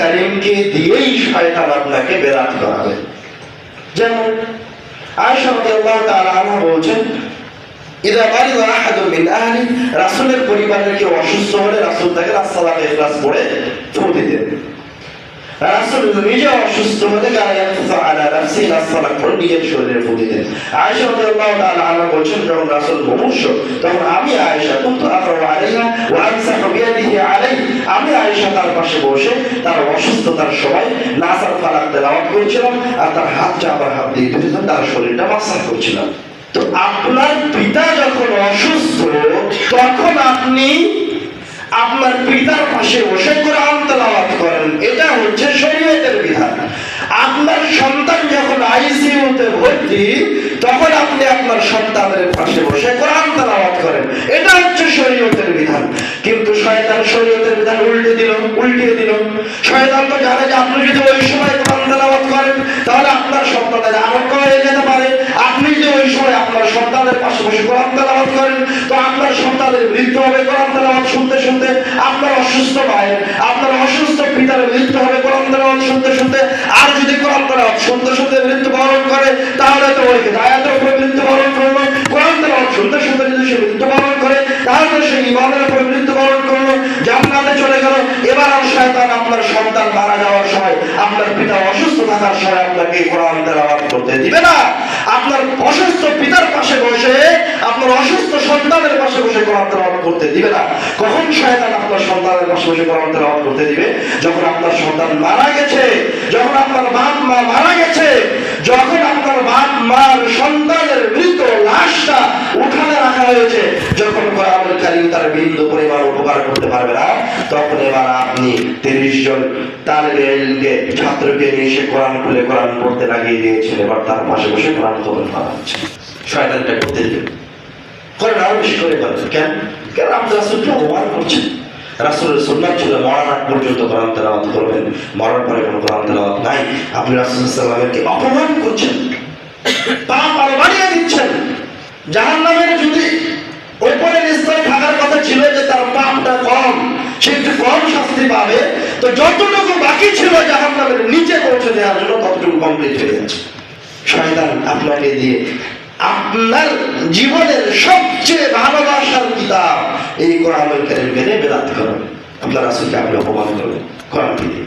কারিমকে দিয়েই শয়তান আপনাকে বেরাত করাবে যেমন ইদা মিন আহলি রাসূলের পরিবারের কেউ অসুস্থ হলে রাসূল তাকে রাসসালাতে ইখলাস পড়ে ফু দিতেন। রাসূল নিজে অসুস্থ হলে কারা ইয়াকফা আলা নাফসি রাসসালাত পড়ে নিজের শরীরে ফু দিতেন। আয়েশা রাদিয়াল্লাহু তাআলা আনহা বলছেন, যখন রাসূল মুমূর্ষ, তখন আমি আয়েশা, কুনতু পাশে বসে তার অসুস্থতার সময় নাসার ফালাক তেলাওয়াত করছিলাম আর তার হাতটা আবার হাত দিয়ে দিয়েছিলাম তার শরীরটা মাসাজ করছিলাম। তো আপনার পিতা যখন অসুস্থ, তখন আপনি আপনার পিতার পাশে বসে কোরআন তেলাওয়াত করেন। এটা হচ্ছে শরীয়তের বিধান। আপনার সন্তান যখন আইসিইউতে ভর্তি, তখন আপনি আপনার সন্তানের পাশে বসে কোরআন তেলাওয়াত করেন এটা হচ্ছে শরীয়তের বিধান শয়তান শরীয়তের বিধান উল্টে দিল, উল্টিয়ে দিল। শয়তান তো জানে যে আপনি যদি ওই সময় কোরআন তেলাওয়াত করেন, তাহলে আপনার সন্তানের আরোগ্য হয়ে যেতে পারে। আপনি যদি ওই সময় আপনার সন্তানের পাশে বসে কোরআন তেলাওয়াত করেন, তো আপনার সন্তানের মৃত্যু হবে কোরআন তেলাওয়াত শুনতে শুনতে। আপনার অসুস্থ ভাইয়ের আপনার অসুস্থ পিতার মৃত্যু হবে কোরআন তেলাওয়াত শুনতে শুনতে। আর যদি কোরআন তেলাওয়াত শুনতে শুনতে মৃত্যু বরণ করে, তাহলে তো ওই দায়াতের উপরে মৃত্যু বরণ করল কোরআন তেলাওয়াত শুনতে শুনতে যদি সে মৃত্যু বরণ করে, তাহলে সে ইমানের উপরে মৃত্যু বরণ করল জান্নাতে চলে গেল এবার শয়তান আপনার সন্তান মারা যাওয়ার সময় আপনার পিতা অসুস্থ থাকার সময় আপনাকে কোরআন তেলাওয়াত করতে দিবে না। আপনার অসুস্থ পিতার পাশে বসে, আপনার অসুস্থ সন্তানের পাশে বসে কোরআন তেলাওয়াত করতে দিবে না। কখন শয়তান আপনার সন্তানের পাশে বসে কোরআন তেলাওয়াত করতে দিবে? যখন আপনার সন্তান মারা গেছে, যখন আপনার বাপ মা মারা গেছে যখন আপনার বাপ মার সন্তানের মৃত লাশটা উঠানে রাখা হয়েছে। যখন কোরআনুল কারীম তার বিন্দু পরিমাণ উপকার করতে পারবে না, তখন এবার আপনি তিরিশ জন তালেবে ইলমকে ছাত্রকে নিয়ে এসে কোরআন খুলে কোরআন পড়তে লাগিয়ে দিয়েছেন। এবার তার পাশে বসে কোরআন খবর পাওয়া হচ্ছে শয়তানটা করতে দিবে করেন। আরও বেশি করে করেন কেন? কেন আপনি রাসুলকে অপমান করছেন? রাসুলের সুন্নাত ছিল মরার আগ পর্যন্ত কোরআন তেলাওয়াত করবেন। মরার পরে কোনো কোরআন তেলাওয়াত নাই। আপনি রাসুল সাল্লামকে অপমান করছেন। পাপ আরও বাড়িয়ে দিচ্ছেন। জাহান্নামের যদি শাস্তি পাবে। তো যতটুকু বাকি ছিল জাহান্নামের নিচে পৌঁছে দেওয়ার জন্য ততটুকু কমপ্লিট হয়ে যাচ্ছে শয়তান আপনাকে দিয়ে আপনার জীবনের সবচেয়ে ভালোবাসার কিতাব এই কোরআন কারীমকে বেদাত করেন। আপনার আসলে আপনি অপমান করবেন কোরআন দিয়ে